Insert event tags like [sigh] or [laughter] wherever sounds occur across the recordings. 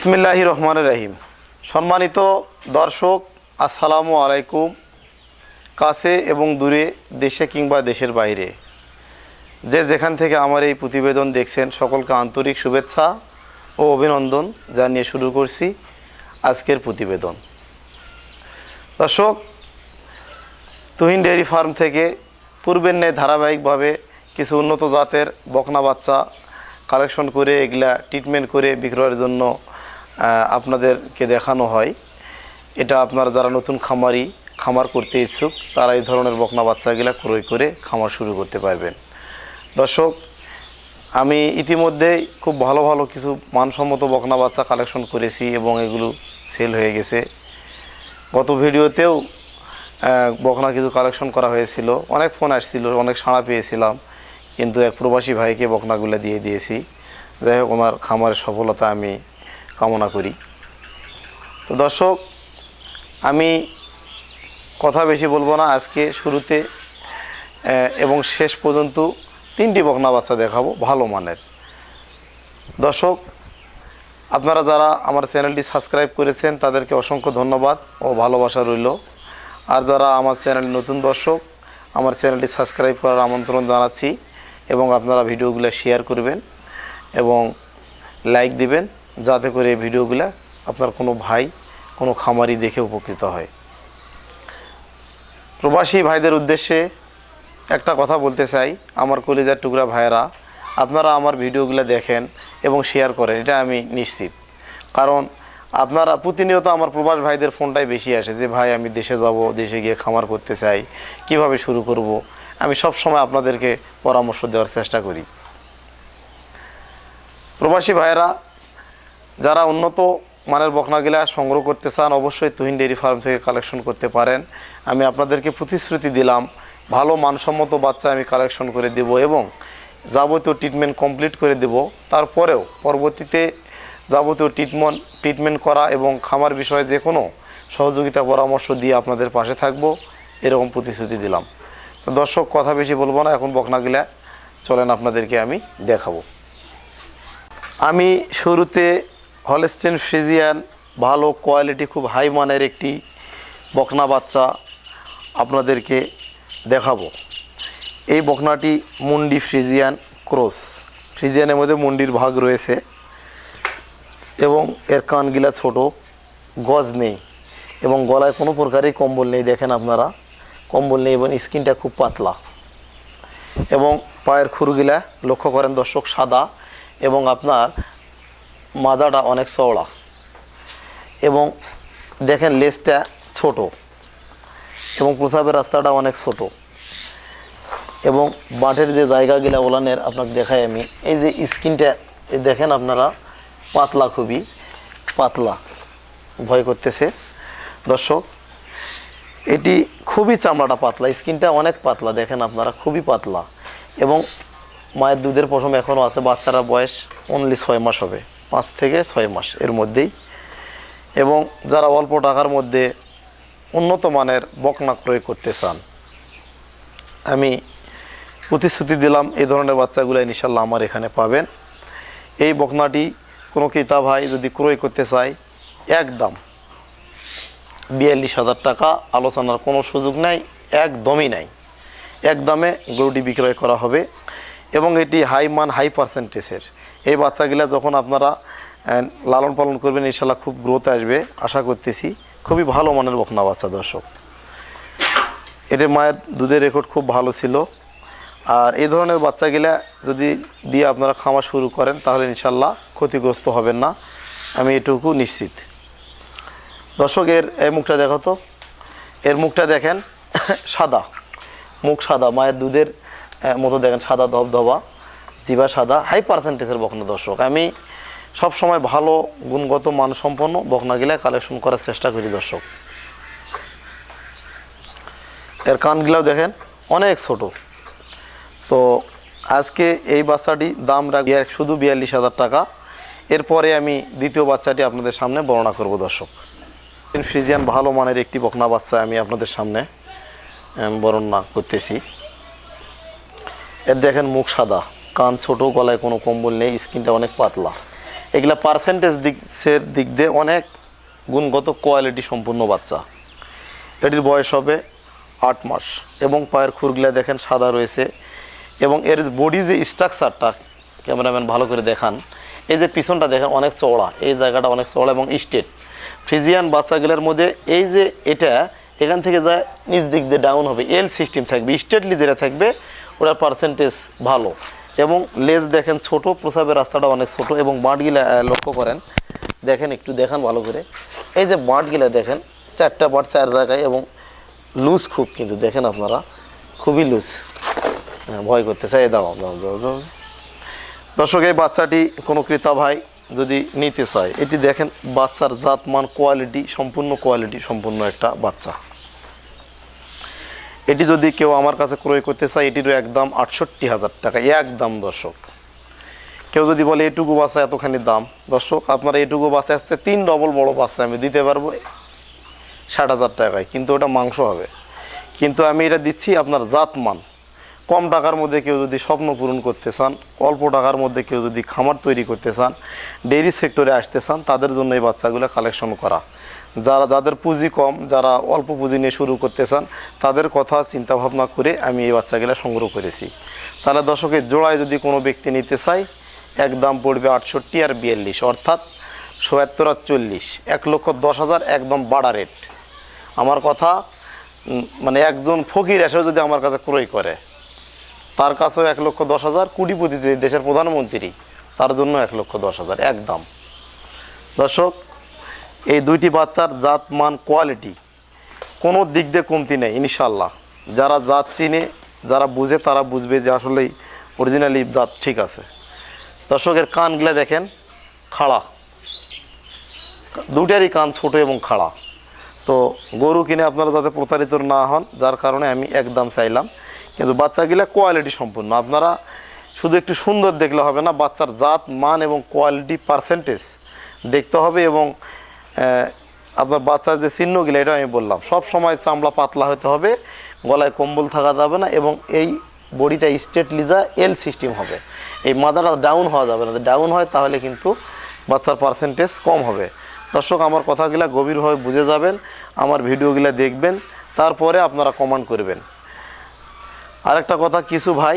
বিসমিল্লাহি রহমান রহিম। সম্মানিত দর্শক, আসসালামু আলাইকুম। কাছে এবং দূরে, দেশে কিংবা দেশের বাইরে। যে যেখান থেকে আমার এই প্রতিবেদন দেখছেন, সকলকে আন্তরিক শুভেচ্ছা ও অভিনন্দন জানিয়ে শুরু করছি আজকের প্রতিবেদন। দর্শক, তুহিন ডেয়ারি ফার্ম থেকে পূর্বের ন্যায় ধারাবাহিকভাবে কিছু উন্নত জাতের বকনা বাচ্চা কালেকশন করে, এগুলা ট্রিটমেন্ট করে বিক্রয়ের জন্য আপনাদেরকে দেখানো হয়। এটা আপনারা যারা নতুন খামারি, খামার করতে ইচ্ছুক, তারা এই ধরনের বকনা বাচ্চাগুলা ক্রয় করে খামার শুরু করতে পারবেন। দর্শক, আমি ইতিমধ্যে খুব ভালো ভালো কিছু মানসম্মত বকনা বাচ্চা কালেকশন করেছি এবং এগুলো সেল হয়ে গেছে। গত ভিডিওতেও বকনা কিছু কালেকশন করা হয়েছিল। অনেক ফোন আসছিল, অনেক সাড়া পেয়েছিলাম, কিন্তু এক প্রবাসী ভাইকে বকনাগুলো দিয়ে দিয়েছি। যাই হোক আমার খামারের সফলতা আমি কামনা করি। তো দর্শক, আমি কথা বেশি বলব না। আজকে শুরুতে এবং শেষ পর্যন্ত তিনটি বকনা বাচ্চা দেখাবো, ভালো মানের। দর্শক, আপনারা যারা আমার চ্যানেলটি সাবস্ক্রাইব করেছেন, তাদেরকে অসংখ্য ধন্যবাদ ও ভালোবাসা রইল। আর যারা আমার চ্যানেল নতুন দর্শক, আমার চ্যানেলটি সাবস্ক্রাইব করার আমন্ত্রণ জানাচ্ছি এবং আপনারা ভিডিওগুলো শেয়ার করবেন এবং লাইক দিবেন। যাতে করে এই ভিডিওগুলো আপনার কোনো ভাই, কোনো খামারি দেখে উপকৃত হয়। প্রবাসী ভাইদের উদ্দেশ্যে একটা কথা বলতে চাই। আমার কলিজার টুকরা ভাইয়েরা, আপনারা আমার ভিডিওগুলো দেখেন এবং শেয়ার করেন, এটা আমি নিশ্চিত। কারণ আপনারা প্রতিনিয়ত আমার প্রবাস ভাইদের ফোনটাই বেশি আসে যে, ভাই, আমি দেশে যাব, দেশে গিয়ে খামার করতে চাই, কীভাবে শুরু করব? আমি সব সময় আপনাদেরকে পরামর্শ দেওয়ার চেষ্টা করি। প্রবাসী ভাইয়েরা যারা উন্নত মানের বকনাগুলা সংগ্রহ করতে চান, অবশ্যই তুহিন ডেয়ারি ফার্ম থেকে কালেকশন করতে পারেন। আমি আপনাদেরকে প্রতিশ্রুতি দিলাম, ভালো মানসম্মত বাচ্চা আমি কালেকশন করে দেব এবং যাবতীয় ট্রিটমেন্ট কমপ্লিট করে দেব। তারপরেও পরবর্তীতে যাবতীয় ট্রিটমেন্ট ট্রিটমেন্ট করা এবং খামার বিষয়ে যে কোনো সহযোগিতা পরামর্শ দিয়ে আপনাদের পাশে থাকব, এরকম প্রতিশ্রুতি দিলাম। তো দর্শক, কথা বেশি বলব না, এখন বকনাগুলা চলেন আপনাদেরকে আমি দেখাবো। আমি শুরুতে হলস্টেন ফ্রিজিয়ান, ভালো কোয়ালিটি, খুব হাই মানের একটি বকনা বাচ্চা আপনাদেরকে দেখাবো। এই বকনাটি মুন্ডি ফ্রিজিয়ান ক্রস। ফ্রিজিয়ানের মধ্যে মুন্ডির ভাগ রয়েছে এবং এর কানগিলা ছোট, গজ নেই এবং গলায় কোনো প্রকারই কম্বল নেই, দেখেন আপনারা। কম্বল নেই এবং স্কিনটা খুব পাতলা। এবং পায়ের খুরগুলা লক্ষ্য করেন দর্শক, সাদা এবং আপনার মাজাটা অনেক চওড়া। এবং দেখেন লেজটা ছোট। এবং প্রসাবের রাস্তাটা অনেক ছোট। এবং বাঁটের যে জায়গাগুলা ওলানের আপনাকে দেখাই আমি, এই যে স্কিনটা দেখেন আপনারা, পাতলা খুবই, পাতলা। ভয় করতেছে। দর্শক, এটি খুবই চামড়াটা পাতলা স্কিনটা অনেক পাতলা, দেখেন আপনারা, খুবই পাতলা। এবং মায়ের দুধের পশম এখনও আছে, বাচ্চারা বয়স অনলি ছয় মাস হবে। পাঁচ থেকে ছয় মাস এর মধ্যেই। এবং যারা অল্প টাকার মধ্যে উন্নত মানের বকনা ক্রয় করতে চান, আমি প্রতিশ্রুতি দিলাম এই ধরনের বাচ্চাগুলো ইনশাল্লাহ আমার এখানে পাবেন। এই বকনাটি কোনো ক্রেতা ভাই যদি ক্রয় করতে চায় একদম বিয়াল্লিশ হাজার টাকা আলোচনার কোনো সুযোগ নাই, একদমই নাই। একদমে গরুটি বিক্রয় করা হবে। এবং এটি হাই মান, হাই পার্সেন্টেজের। এই বাচ্চাগুলা যখন আপনারা লালন পালন করবেন ইনশাল্লাহ খুব গ্রোথ আসবে, আশা করতেছি। খুবই ভালো মানের বকনা বাচ্চা, দর্শক। এটার মায়ের দুধের রেকর্ড খুব ভালো ছিল। আর এই ধরনের বাচ্চাগুলা যদি দিয়ে আপনারা খাওয়া শুরু করেন, তাহলে ইনশাল্লাহ ক্ষতিগ্রস্ত হবেন না। আমি এটুকু নিশ্চিত। দর্শক, এর, এই মুখটা দেখো তো। এর মুখটা দেখেন, [coughs] সাদা। মুখ সাদা। মায়ের দুধের মতো দেখেন, সাদা ধবধবা। জিবা সাদা হাই পার্সেন্টেজের বকনা দর্শক। আমি সব সময় ভালো, গুণগত, মানসম্পন্ন বকনাগুলা কালেকশন করার চেষ্টা করি দর্শক। এর কানগুলাও দেখেন, অনেক ছোট। তো আজকে এই বাচ্চাটি দাম রাখি শুধু বিয়াল্লিশ হাজার টাকা। এরপরে আমি দ্বিতীয় বাচ্চাটি আপনাদের সামনে বর্ণনা করব দর্শক। ফ্রিজিয়ান ভালো মানের একটি বকনা বাচ্চা আমি আপনাদের সামনে বর্ণনা করতেছি। এর দেখেন মুখ সাদা। কান ছোট, গলায় কোনো কম্বল নেই, স্কিনটা অনেক পাতলা। এগুলা পার্সেন্টেজ দিকের দিক দিয়ে অনেক গুণগত কোয়ালিটি সম্পূর্ণ বাচ্চা। এটির বয়স হবে আট মাস এবং পায়ের খুরগুলা দেখেন সাদা রয়েছে এবং এর বডি যে স্ট্রাকচারটা ক্যামেরাম্যান ভালো করে দেখান, এই যে পিছনটা দেখেন অনেক চওড়া, এই জায়গাটা অনেক চওড়া এবং স্টেট ফ্রিজিয়ান বাচ্চাগুলোর মধ্যে এই যে এটা, এখান থেকে যায় নিজ দিক দিয়ে ডাউন হবে এল সিস্টেম থাকবে স্টেটলি যেটা থাকবে, ওটার পার্সেন্টেজ ভালো। এবং লেজ দেখেন ছোট, প্রসাবের রাস্তাটা অনেক ছোট এবং বাঁটগুলা লক্ষ্য করেন। দেখেন, একটু দেখান ভালো করে। এই যে বাঁটগুলা দেখেন, চারটা বাট চার জায়গায় এবং লুজ খুব কিন্তু, দেখেন আপনারা, খুবই লুজ হ্যাঁ ভয় করতেছে। এই দাঁড়াও দর্শক, এই বাচ্চাটি কোনো ক্রেতা ভাই যদি নিতে চায়, এটি দেখেন বাচ্চার জাতমান কোয়ালিটি সম্পূর্ণ কোয়ালিটি সম্পূর্ণ একটা বাচ্চা। এটি যদি কেউ আমার কাছে ক্রয় করতে চায়, এটিরও একদম আটষট্টি হাজার টাকা। একদম, দর্শক। কেউ যদি বলে, এটুকু বাচ্চা এতখানি দাম? দর্শক, আপনার এটুকু বাচ্চা আসছে তিন ডবল বড় বাচ্চা আমি দিতে পারব ষাট হাজার টাকায়, কিন্তু ওটা মাংস হবে। কিন্তু আমি এটা দিচ্ছি আপনার জাতমান। কম টাকার মধ্যে কেউ যদি স্বপ্ন পূরণ করতে চান, অল্প টাকার মধ্যে কেউ যদি খামার তৈরি করতে চান, ডেইরি সেক্টরে আসতে চান, তাদের জন্য এই বাচ্চাগুলো কালেকশন করা। যারা যাদের পুঁজি কম, যারা অল্প পুঁজি নিয়ে শুরু করতে চান তাদের কথা চিন্তা ভাবনা করে আমি এই বাচ্চাগুলো সংগ্রহ করেছি। তাহলে দর্শকের জোড়ায় যদি কোনো ব্যক্তি নিতে চায়, এক দাম পড়বে আটষট্টি আর বিয়াল্লিশ, অর্থাৎ সোয়াত্তর আর চল্লিশ, এক লক্ষ দশ হাজার একদম বাড়া রেট আমার কথা মানে একজন ফকির এসেও যদি আমার কাছে ক্রয় করে, তার কাছেও এক লক্ষ দশ হাজার, কোটিপতি দেশের প্রধানমন্ত্রী, তার জন্য এক লক্ষ দশ হাজার একদম দর্শক এই দুইটি বাচ্চার জাত মান কোয়ালিটি কোনো দিক দিয়ে কমতি নেই ইনশাল্লাহ যারা জাত চিনে, যারা বুঝে, তারা বুঝবে যে আসলেই অরিজিনালি জাত ঠিক আছে। দর্শকের কানগুলো দেখেন, খাড়া। দুটারই কান ছোট এবং খাড়া। তো গরু কিনে আপনারা যাতে প্রতারিত না হন, যার কারণে আমি একদম চাইলাম। কিন্তু বাচ্চাগুলা কোয়ালিটি সম্পূর্ণ। আপনারা শুধু একটু সুন্দর দেখলে হবে না, বাচ্চার জাত মান এবং কোয়ালিটি পার্সেন্টেজ দেখতে হবে এবং আপনার বাচ্চার যে চিহ্নগুলো এটা আমি বললাম। সব সময় চামড়া পাতলা হতে হবে, গলায় কম্বল থাকা যাবে না, এবং এই বডিটা স্টেট লিজা এল সিস্টেম হবে। এই মাদাটা ডাউন হওয়া যাবে না। ডাউন হয়, তাহলে কিন্তু বাচ্চার পার্সেন্টেজ কম হবে। দর্শক, আমার কথাগুলো গভীরভাবে বুঝে যাবেন, আমার ভিডিওগুলো দেখবেন, তারপরে আপনারা কমেন্ট করবেন। আরেকটা কথা, কিছু ভাই,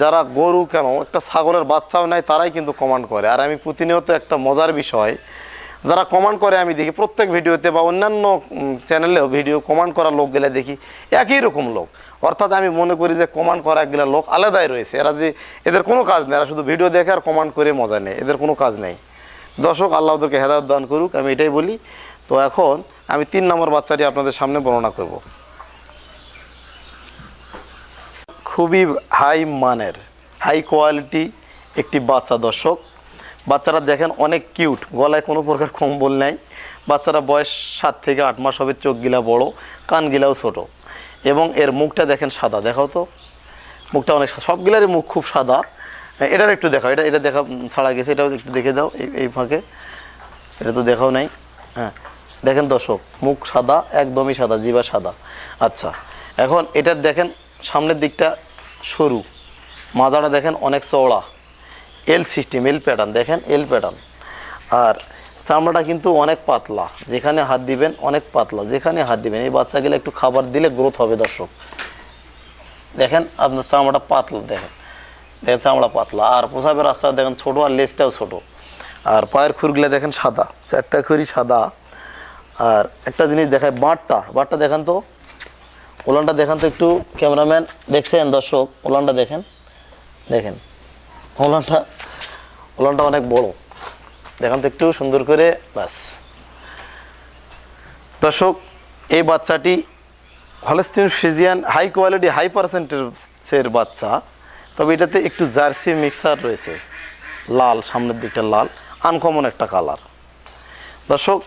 যারা গরু কেন, একটা ছাগলের বাচ্চাও নেয় তারাই কিন্তু কমান্ড করে। আর আমি প্রতিনিয়ত একটা মজার বিষয় যারা কমান্ড করে আমি দেখি, প্রত্যেক ভিডিওতে বা অন্যান্য চ্যানেলেও ভিডিও কমান্ড করা লোকগুলা দেখি, একই রকম লোক। অর্থাৎ আমি মনে করি যে কমান্ড করা একগুলা লোক আলাদাই রয়েছে। এরা যে, এদের কোনো কাজ নেই, এরা শুধু ভিডিও দেখে আর কমান্ড করে মজা নেই এদের কোনো কাজ নেই। দর্শক, আল্লাহ ওদেরকে হেদায়ত দান করুক, আমি এটাই বলি। তো এখন আমি তিন নম্বর বাচ্চাটি আপনাদের সামনে বর্ণনা করব। খুবই হাই মানের, হাই কোয়ালিটি একটি বাচ্চা দর্শক। বাচ্চারা দেখেন অনেক কিউট। গলায় কোনো প্রকার কম্বল নেই। বাচ্চারা বয়স সাত থেকে আট মাস হবে চোখ গিলা বড় কান গিলাও ছোট। এবং এর মুখটা দেখেন সাদা, দেখাও তো। মুখটা অনেক সবগুলারই মুখ খুব সাদা। এটার একটু দেখাও, এটা এটা দেখা ছাড়া গেছে, এটাও একটু দেখে দাও, এই এই ফাঁকে। এটা তো দেখাও নাই। হ্যাঁ দেখেন দর্শক, মুখ সাদা, একদমই সাদা জিবা সাদা। আচ্ছা এখন এটার দেখেন সামনের দিকটা সরু। মাজাটা দেখেন অনেক চওড়া। এল সিস্টেম এল প্যাটার্ন দেখেন এল প্যাটার্ন আর চামড়াটা কিন্তু অনেক পাতলা। যেখানে হাত দিবেন, অনেক পাতলা। যেখানে হাত দিবেন, এই বাচ্চাগুলো একটু খাবার দিলে গ্রোথ হবে দর্শক। দেখেন আপনার চামড়াটা পাতলা, দেখেন। দেখেন চামড়া পাতলা। আর প্রসাবের রাস্তা, দেখেন ছোটো আর লেজটাও ছোট। আর পায়ের খুরগুলো দেখেন সাদা। চারটা খুরি সাদা। আর একটা জিনিস দেখায় বাঁটটা। বাঁটটা দেখেন তো। ওলানটা দেখেন তো একটু ক্যামেরাম্যান। দেখছেন দর্শক? ওলানটা দেখেন। দেখেন। ওলানটা ওলানটা অনেক বড়। দেখান তো একটু সুন্দর করে, ব্যাস। দর্শক, এই বাচ্চাটি Holstein Friesian high quality, high পার্সেন্টেজের বাচ্চা। তবে এটাতে একটু জার্সি মিক্সার রয়েছে। লাল, সামনের দিকটা লাল, আনকমন একটা কালার। দর্শক,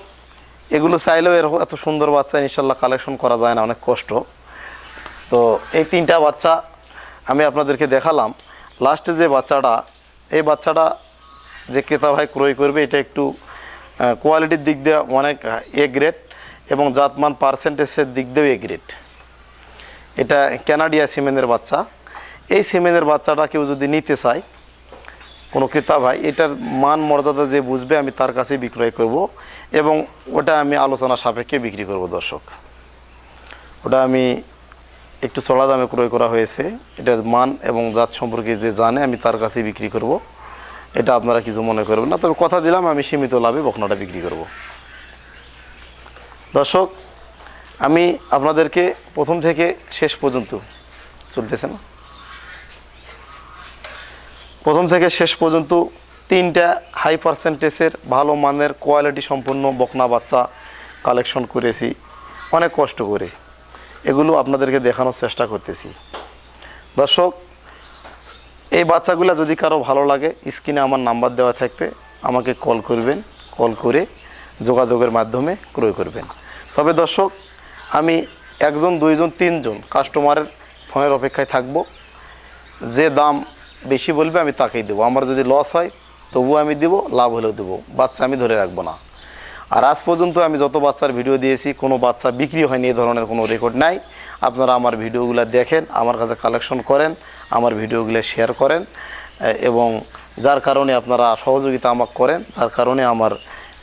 এগুলো চাইলেও এরকম এত সুন্দর বাচ্চা ইনশাল্লাহ কালেকশন করা যায় না, অনেক কষ্ট। তো এই তিনটা বাচ্চা আমি আপনাদেরকে দেখালাম। লাস্টে যে বাচ্চাটা, এই বাচ্চাটা যে ক্রেতা ভাই ক্রয় করবে, এটা একটু কোয়ালিটির দিক দিয়ে অনেক এ গ্রেড এবং জাতমান পার্সেন্টেজের দিক দিয়েও এ গ্রেড এটা ক্যানাডিয়া সিমেনের বাচ্চা। এই সিমেনের বাচ্চাটা কেউ যদি নিতে চায়, কোনো ক্রেতা ভাই, এটার মান মর্যাদা যে বুঝবে, আমি তার কাছে বিক্রয় করব এবং ওটা আমি আলোচনা সাপেক্ষে বিক্রি করব, দর্শক। ওটা আমি একটু চড়া দামে ক্রয় করা হয়েছে। এটার মান এবং জাত সম্পর্কে যে জানে, আমি তার কাছেই বিক্রি করব। এটা আপনারা কিছু মনে করবেন না। তবে কথা দিলাম, আমি সীমিত লাভে বকনাটা বিক্রি করব। দর্শক, আমি আপনাদেরকে প্রথম থেকে শেষ পর্যন্ত চলতেছে না। প্রথম থেকে শেষ পর্যন্ত তিনটা হাই পার্সেন্টেজের ভালো মানের কোয়ালিটি সম্পন্ন বকনা বাচ্চা কালেকশন করেছি। অনেক কষ্ট করে। এগুলো আপনাদেরকে দেখানোর চেষ্টা করতেছি। দর্শক এই বাচ্চাগুলো যদি কারও ভালো লাগে, স্ক্রিনে আমার নাম্বার দেওয়া থাকবে, আমাকে কল করবেন, কল করে যোগাযোগের মাধ্যমে ক্রয় করবেন। তবে দর্শক, আমি একজন, দুইজন, তিনজন কাস্টমারের ফোনের অপেক্ষায় থাকব। যে দাম বেশি বলবে আমি তাকেই দেবো। আমার যদি লস হয়, তবুও আমি দেবো, লাভ হলেও দেবো। বাচ্চা আমি ধরে রাখব না। আর আজ পর্যন্ত আমি যত বাচ্চার ভিডিও দিয়েছি, কোনো বাচ্চা বিক্রি হয়নি এই ধরনের কোনো রেকর্ড নাই। আপনারা আমার ভিডিওগুলো দেখেন, আমার কাছে কালেকশন করেন, আমার ভিডিওগুলো শেয়ার করেন এবং যার কারণে আপনারা সহযোগিতা আমাকে করেন, যার কারণে আমার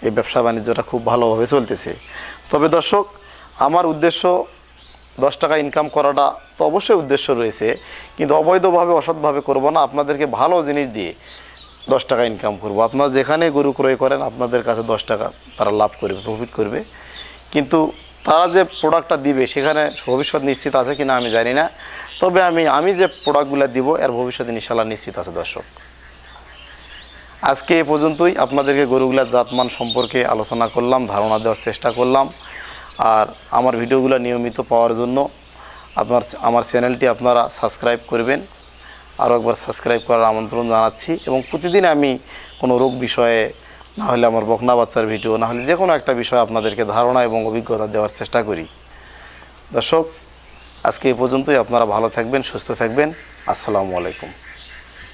এই ব্যবসা বাণিজ্যটা খুব ভালোভাবে চলতেছে। তবে দর্শক, আমার উদ্দেশ্য, দশ টাকা ইনকাম করাটা তো অবশ্যই উদ্দেশ্য রয়েছে, কিন্তু অবৈধভাবে, অসৎভাবে করব না। আপনাদেরকে ভালো জিনিস দিয়ে দশ টাকা ইনকাম করব। আপনারা যেখানে গরু ক্রয় করেন, আপনাদের কাছে দশ টাকা তারা লাভ করবে প্রফিট করবে। কিন্তু তারা যে প্রোডাক্টটা দিবে, সেখানে ভবিষ্যৎ নিশ্চিত আছে কিনা আমি জানি না। তবে আমি আমি যে প্রোডাক্টগুলো দিব, এর ভবিষ্যৎ ইনশাল্লাহ নিশ্চিত আছে, দর্শক। আজকে এ পর্যন্তই। আপনাদেরকে গরুগুলার জাতমান সম্পর্কে আলোচনা করলাম, ধারণা দেওয়ার চেষ্টা করলাম। আর আমার ভিডিওগুলো নিয়মিত পাওয়ার জন্য আপনার, আমার চ্যানেলটি আপনারা সাবস্ক্রাইব করবেন। আরও একবার সাবস্ক্রাইব করার আমন্ত্রণ জানাচ্ছি। এবং প্রতিদিন আমি কোনো রোগ বিষয়ে না হলে আমার বকনা বাচ্চার ভিডিও না হলে যে কোনো একটা বিষয় আপনাদেরকে ধারণা এবং অভিজ্ঞতা দেওয়ার চেষ্টা করি। দর্শক, আজকে এ পর্যন্তই। আপনারা ভালো থাকবেন, সুস্থ থাকবেন। আসসালামু আলাইকুম।